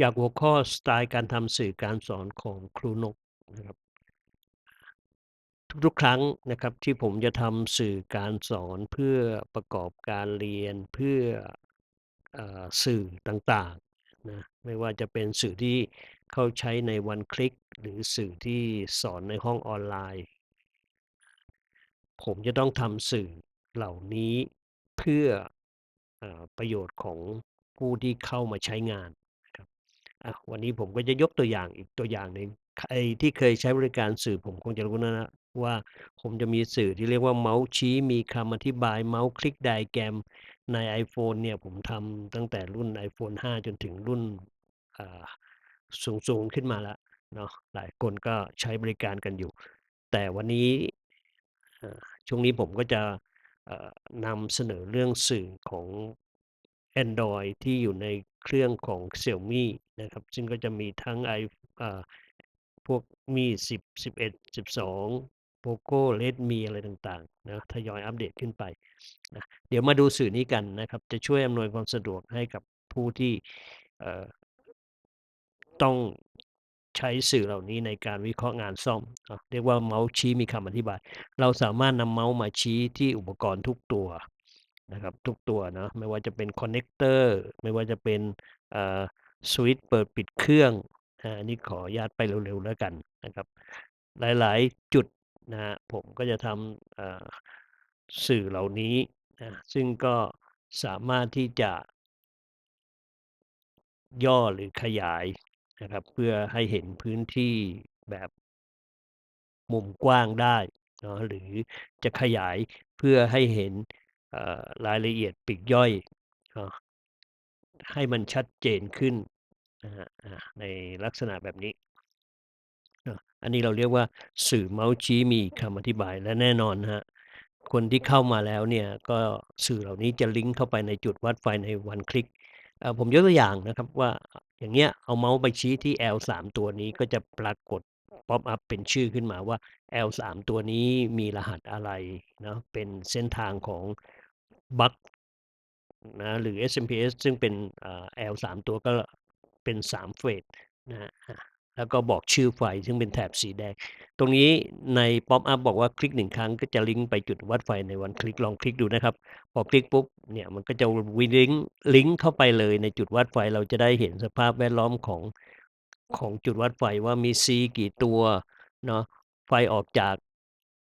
จากหัวข้อสไตล์การทำสื่อการสอนของครูนกนะครับ ทุกๆ ครั้งนะครับที่ผมจะทำสื่อการสอนเพื่อประกอบการเรียนเพื่ออสื่อต่างๆนะไม่ว่าจะเป็นสื่อที่เข้าใช้ในวันคลิก หรือสื่อที่สอนในห้องออนไลน์ ผมจะต้องทำสื่อเหล่านี้เพื่ออประโยชน์ของผู้ที่เข้ามาใช้งาน อะ วันนี้ผมก็จะยกตัวอย่างอีกตัวอย่างหนึ่งใครที่เคยใช้บริการสื่อผมคงจะรู้นะนะว่า ผมจะมีสื่อที่เรียกว่าเมาส์ชี้ มีคำอธิบายเมาส์คลิกไดแกรม ใน iPhone เนี่ย ผมทำตั้งแต่รุ่น iPhone 5 จนถึงรุ่น อ่า สูง ๆ ขึ้นมาแล้วเนาะ หลายคนก็ใช้บริการกันอยู่ แต่วันนี้ อ่อช่วงนี้ผมก็จะ เอ่อ นำเสนอเรื่องสื่อของ แอนดรอยที่อยู่ในเครื่องของ Xiaomi นะครับ ซึ่งก็จะมีทั้งไอพวกมี 10 11 12 Poco Redmi อะไรต่างๆนะทยอยอัปเดตขึ้นไปนะเดี๋ยวมาดูสื่อนี้กันนะครับ จะช่วยอำนวยความสะดวกให้กับผู้ที่ต้องใช้สื่อเหล่านี้ในการวิเคราะห์งานซ่อมอะเรียกว่าเมาส์ชี้มีคำอธิบาย เราสามารถนำเมาส์มาชี้ที่อุปกรณ์ทุกตัว นะครับ ทุกตัวเนาะไม่ว่าจะเป็นคอนเนคเตอร์ไม่ว่าจะเป็นเอ่อสวิตช์เปิดปิดเครื่องอ่าอันนี้ขออนุญาตไปเร็วๆแล้วกันนะครับ หลายๆจุดนะฮะผมก็จะทำเอ่อสื่อเหล่านี้นะซึ่งก็สามารถที่จะ ย่อหรือขยายนะครับ เพื่อให้เห็นพื้นที่แบบมุมกว้างได้เนาะหรือจะขยายเพื่อให้เห็น เอ่อ รายละเอียดปลีกย่อยเนาะ ให้มันชัดเจนขึ้นนะฮะอ่าในลักษณะแบบนี้ เนาะ อันนี้เราเรียกว่า สื่อเมาส์ชี้มีคำอธิบาย และแน่นอนฮะคนที่เข้ามาแล้วเนี่ย ก็สื่อเหล่านี้จะลิงก์เข้าไปในจุดวัดไฟในวันคลิกเอ่อ ผมยกตัวอย่างนะครับว่า อย่างเงี้ย เอาเมาส์ไปชี้ที่ L 3 ตัวนี้ ก็จะปรากฏป๊อปอัปเป็นชื่อขึ้นมาว่า L 3 ตัวนี้มีรหัสอะไรเนาะ เป็นเส้นทางของ บักนะหรือ SMPS ซึ่งเป็นอ่า L 3ตัวก็เป็น3เฟสนะแล้วก็บอกชื่อไฟซึ่งเป็นแถบสีแดง ตรงนี้ในป๊อปอัปบอกว่าคลิกหนึ่งครั้งก็จะลิงก์ไปจุดวัดไฟในวันคลิกลองคลิกดูนะครับ พอคลิกปุ๊บเนี่ยมันก็จะวิลิงก์ลิงก์เข้าไปเลยในจุดวัดไฟเราจะได้เห็นสภาพแวดล้อมของของจุดวัดไฟว่ามี C กี่ตัวเนาะไฟออกจาก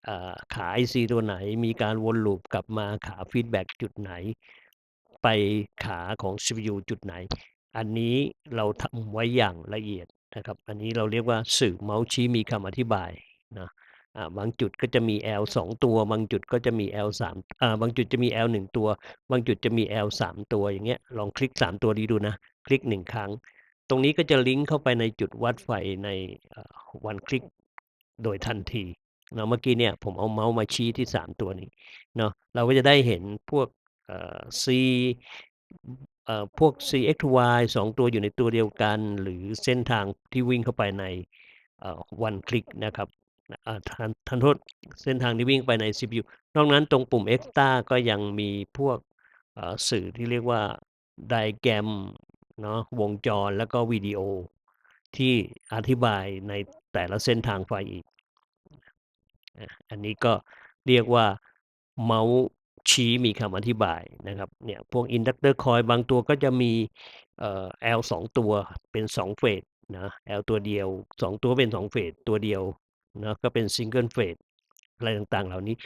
อ่า ขา IC ตัวไหน มีการวนลูปกลับมาขาฟีดแบ็กจุดไหน ไปขาของ CPU จุดไหน อันนี้เราทำไว้อย่างละเอียดนะครับ อันนี้เราเรียกว่าสื่อเมาส์ชี้มีคำอธิบายนะบางจุดก็จะมี L 2 ตัว บางจุดก็จะมี L 3อ่าบางจุดจะมี L 1 ตัว บางจุดจะมี L 3 ตัวอย่างเงี้ยลองคลิก 3 ตัวนี้ดูนะ คลิก 1 ครั้ง ตรงนี้ก็จะลิงก์เข้าไปในจุดวัดไฟในวันคลิกโดยทันที เนาะเมื่อกี้เนี่ยผมเอาเมาส์มาชี้ที่ 3 ตัวนี้เนาะเราก็จะได้เห็นพวกเอ่อ C เอ่อพวก CXY 2 ตัวอยู่ในตัวเดียวกัน หรือเส้นทางที่วิ่งเข้าไปในเอ่อวันคลิกนะครับทันทันโทษเส้นทางที่วิ่งไปใน CPU นอกนั้นตรงปุ่ม Extra ก็ยังมีพวกสื่อที่เรียกว่าไดแกรมเนาะวงจรแล้วก็วิดีโอที่อธิบายในแต่ละเส้นทางไฟอีก อา อันนี้ก็เรียกว่า เมาส์ชี้มีคำอธิบายนะครับ เนี่ย พวก Inductor Coil บางตัวก็จะมี เอ่อ L 2 ตัว เป็น 2 เฟสนะ L ตัวเดียว 2 ตัวเป็น 2 เฟส ตัวเดียวเนาะ ก็เป็น Single Phase อะไรต่าง ๆ เหล่านี้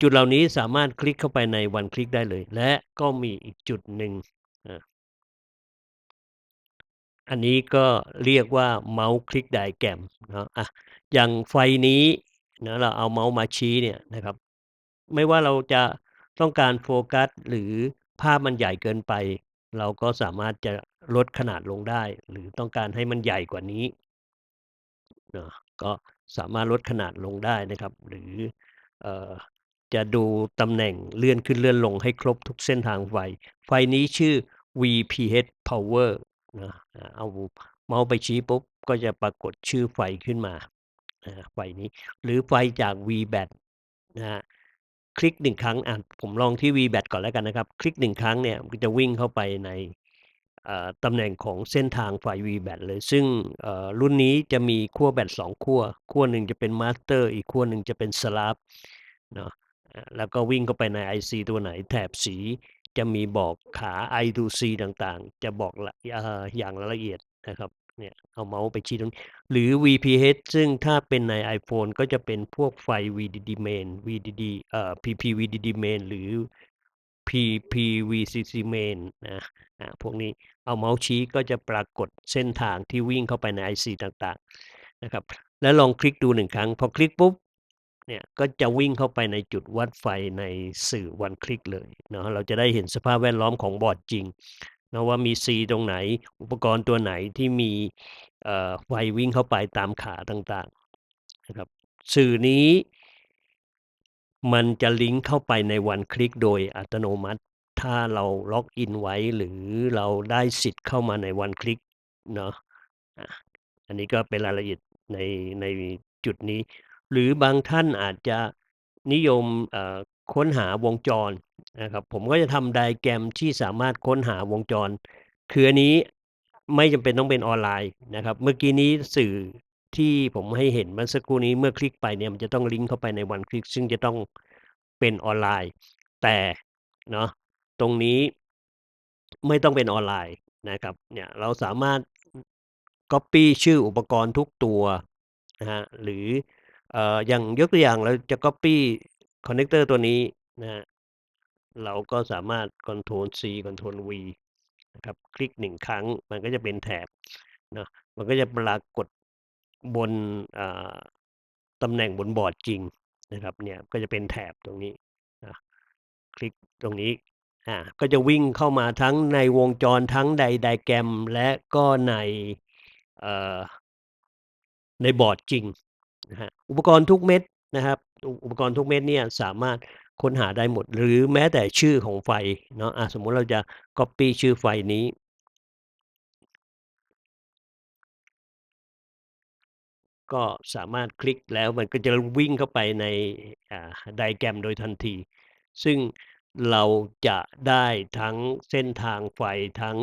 จุดเหล่านี้สามารถคลิกเข้าไปในวันคลิกได้เลย และก็มีอีกจุดหนึ่ง อา อันนี้ก็เรียกว่า เมาส์คลิกไดแกรมเนาะอะอย่างไฟนี้ นะ เราเอาเมาส์มาชี้เนี่ยนะครับ ไม่ว่าเราจะต้องการโฟกัส หรือภาพมันใหญ่เกินไป เราก็สามารถจะลดขนาดลงได้ หรือต้องการให้มันใหญ่กว่านี้ เนาะ ก็สามารถลดขนาดลงได้นะครับ หรือ เอ่อ จะดูตำแหน่งเลื่อนขึ้นเลื่อนลงให้ครบทุกเส้นทางไฟ ไฟนี้ชื่อ VPH Power นะ อา เอาเมาส์ไปชี้ปุ๊บ ก็จะปรากฏชื่อไฟขึ้นมา อ่าไฟนี้ หรือไฟจาก VBAT นะฮะคลิกหนึ่งครั้งอะผมลองที่ VBAT ก่อนแล้วกันนะครับ คลิกหนึ่งครั้งเนี่ยมันจะวิ่งเข้าไปในตำแหน่งของเส้นทางไฟ VBAT เลย ซึ่งรุ่นนี้จะมีขั้วแบต2ขั้วขั้วหนึ่งจะเป็นมาสเตอร์อีกขั้วหนึ่งจะเป็น Slab เนาะแล้วก็วิ่งเข้าไปใน IC ตัวไหนแถบสีจะมีบอกขา I to C ต่างๆ จะบอกละอย่างละเอียดนะครับ เนี่ย เอาเมาส์ไปชี้ตรงนี้หรือ VPH ซึ่งถ้าเป็นใน iPhone ก็จะเป็นพวกไฟ VDD main VDD เอ่อ PP-VDD main หรือ PP-VCC main นะอ่าพวกนี้เอาเมาส์ชี้ก็จะปรากฏเส้นทางที่วิ่งเข้าไปใน IC ต่างๆนะครับ แล้วลองคลิกดู1ครั้ง พอคลิกปุ๊บเนี่ยก็จะวิ่งเข้าไปในจุดวัดไฟในสื่อ one click เลยเนาะเราจะได้เห็นสภาพแวดล้อมของบอร์ดจริง นาะว่ามี C ตรงไหน อุปกรณ์ตัวไหนที่มีไฟวิ่งเข้าไปตามขาต่างๆนะครับสื่อนี้มันจะลิงก์เข้าไปใน one click โดยอัตโนมัติ ถ้าเราล็อกอินไว้หรือเราได้สิทธิ์เข้ามาใน one click เนาะอันนี้ก็เป็นรายละเอียดในในจุดนี้ หรือบางท่านอาจจะนิยมค้นหาวงจร นะครับ ผมก็จะทำ diagram ที่สามารถค้นหาวงจร คืออันนี้ไม่จำเป็นต้องเป็นออนไลน์นะครับ เมื่อกี้นี้สื่อที่ผมให้เห็นเมื่อสักครู่นี้เมื่อคลิกไปเนี่ยมันจะต้องลิงก์เข้าไปใน one click ซึ่งจะต้องเป็นออนไลน์ แต่เนาะตรงนี้ไม่ต้องเป็นออนไลน์นะครับเนี่ยเราสามารถก๊อบปี้ชื่ออุปกรณ์ทุกตัวนะครับหรืออออย่างยกตัวอย่างเราจะก๊อบปี้คอนเนกเตอร์ตัวนี้นะ เราก็สามารถ Ctrl+C Ctrl+V นะครับ คลิก1ครั้ง มันก็จะเป็นแถบนะมันก็จะปรากฏบนตำแหน่งบนบอร์ดจริงนะครับ เนี่ยก็จะเป็นแถบตรงนี้นะคลิกตรงนี้อ่าก็จะวิ่งเข้ามาทั้งในวงจรทั้งใน diagram และก็ในในบอร์ดจริงนะครับอุปกรณ์ทุกเม็ดนะครับ อุปกรณ์ทุกเม็ดเนี่ยสามารถ ค้นหาได้หมด หรือแม้แต่ชื่อของไฟเนาะ อ่า สมมุติเราจะก๊อบปี้ชื่อไฟนี้ ก็สามารถคลิกแล้วมันก็จะวิ่งเข้าไปใน อ่า diagram โดยทันที ซึ่งเราจะได้ทั้งเส้นทางไฟ ทั้ง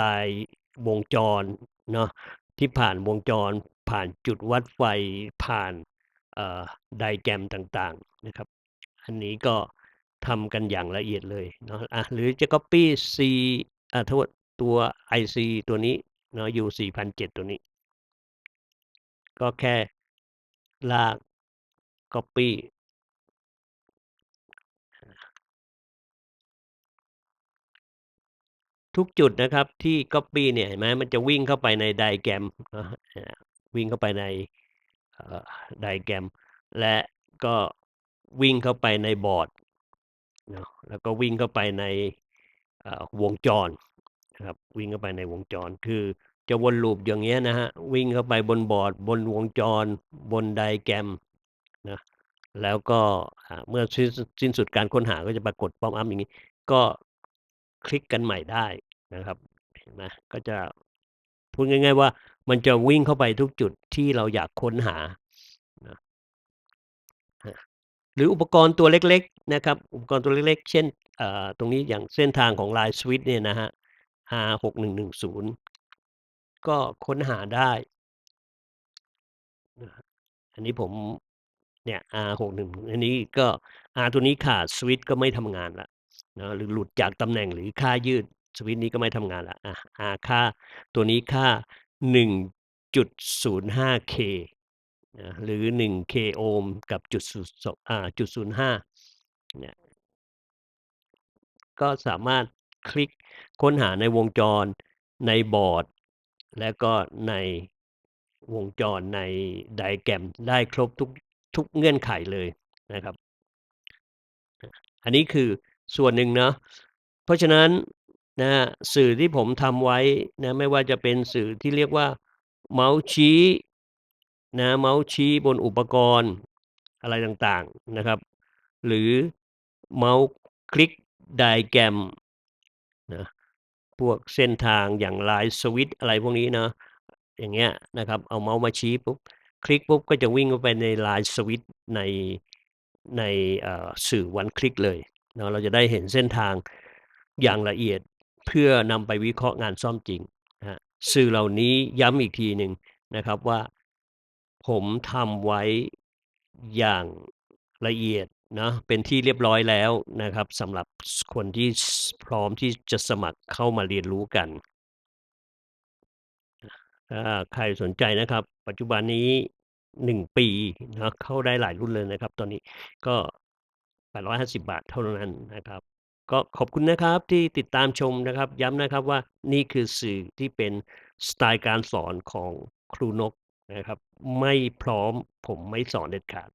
ลายวงจรเนาะ ที่ผ่านวงจร ผ่านจุดวัดไฟ ผ่าน เอ่อ diagram ต่าง ๆ นะครับ อันนี้ก็ทำกันอย่างละเอียดเลยเนาะ อ่า หรือจะก๊อบปี้ C อ่า โทษ ตัว IC ตัวนี้เนาะ U4007 ตัวนี้ ก็แค่ลากก๊อบปี้ทุกจุดนะครับที่ก๊อบปี้เนี่ยเห็นไหมมันจะวิ่งเข้าไปใน diagram เนาะอ่าวิ่งเข้าไปในเอ่อ diagram และก็ วิ่งเข้าไปในบอร์ดนะแล้วก็วิ่งเข้าไปในวงจรนะครับวิ่งเข้าไปในวงจร คือจะวนลูปอย่างเงี้ยนะครับวิ่งเข้าไปบนบอร์ด บนวงจร บน diagram นะแล้วก็เมื่อสิ้นสิ้นสุดการค้นหาก็จะปรากฏ pop up อย่างงี้ ก็คลิกกันใหม่ได้นะครับเห็นไหมก็จะพูดง่าย ๆ ว่ามันจะวิ่งเข้าไปทุกจุดที่เราอยากค้นหา หรืออุปกรณ์ตัวเล็กๆนะครับ อุปกรณ์ตัวเล็กๆ เช่นตรงนี้อย่างเส้นทางของ Line Switch เนี่ยนะครับ R6110 ก็ค้นหาได้ อันนี้ผมเนี่ย R61 อันนี้ก็ R ตัวนี้ขาดสวิตก็ไม่ทำงานล้วเนะหรือหลุดจากตำแหน่งหรือค่ายืดสวิตนี้ก็ไม่ทำงานล้วอา R ค่าตัวนี้ค่า 1.05K นะหรือ 1K โอห์มกับจุด0สอ่าจุด05เนี่ยก็สามารถคลิกค้นหาในวงจรในบอร์ด และก็ในวงจรใน diagram ได้ครบทุกทุกเงื่อนไขเลยนะครับ อันนี้คือส่วนหนึ่งเนาะเพราะฉะนั้นนะสื่อที่ผมทำไว้นะไม่ว่าจะเป็นสื่อที่เรียกว่าเมาส์ชี้ นะเมาส์ชี้บนอุปกรณ์อะไรต่างๆนะครับ หรือเมาส์คลิก diagram นะพวกเส้นทางอย่าง Line Switch อะไรพวกนี้เนาะอย่างเงี้ยนะครับ เอาเมาส์มาชี้ปุ๊บคลิกปุ๊บก็จะวิ่งเข้าไปใน Line Switch ในในสื่อ one click เลยเนาะเราจะได้เห็นเส้นทางอย่างละเอียดเพื่อนำไปวิเคราะห์งานซ่อมจริงนะสื่อเหล่านี้ย้ำอีกทีหนึ่งนะครับว่า ผมทำไว้อย่างละเอียดนะ เป็นที่เรียบร้อยแล้วนะครับสำหรับคนที่พร้อมที่จะสมัครเข้ามาเรียนรู้กันถ้าใครสนใจนะครับ ปัจจุบันนี้ 1 ปีนะเข้าได้หลายรุ่นเลยนะครับ ตอนนี้ก็ 850 บาทเท่านั้นนะครับ ก็ขอบคุณนะครับที่ติดตามชมนะครับ ย้ำนะครับว่านี่คือสื่อที่เป็นสไตล์การสอนของครูนก นะครับ ไม่พร้อมผมไม่สอนเด็ดขาด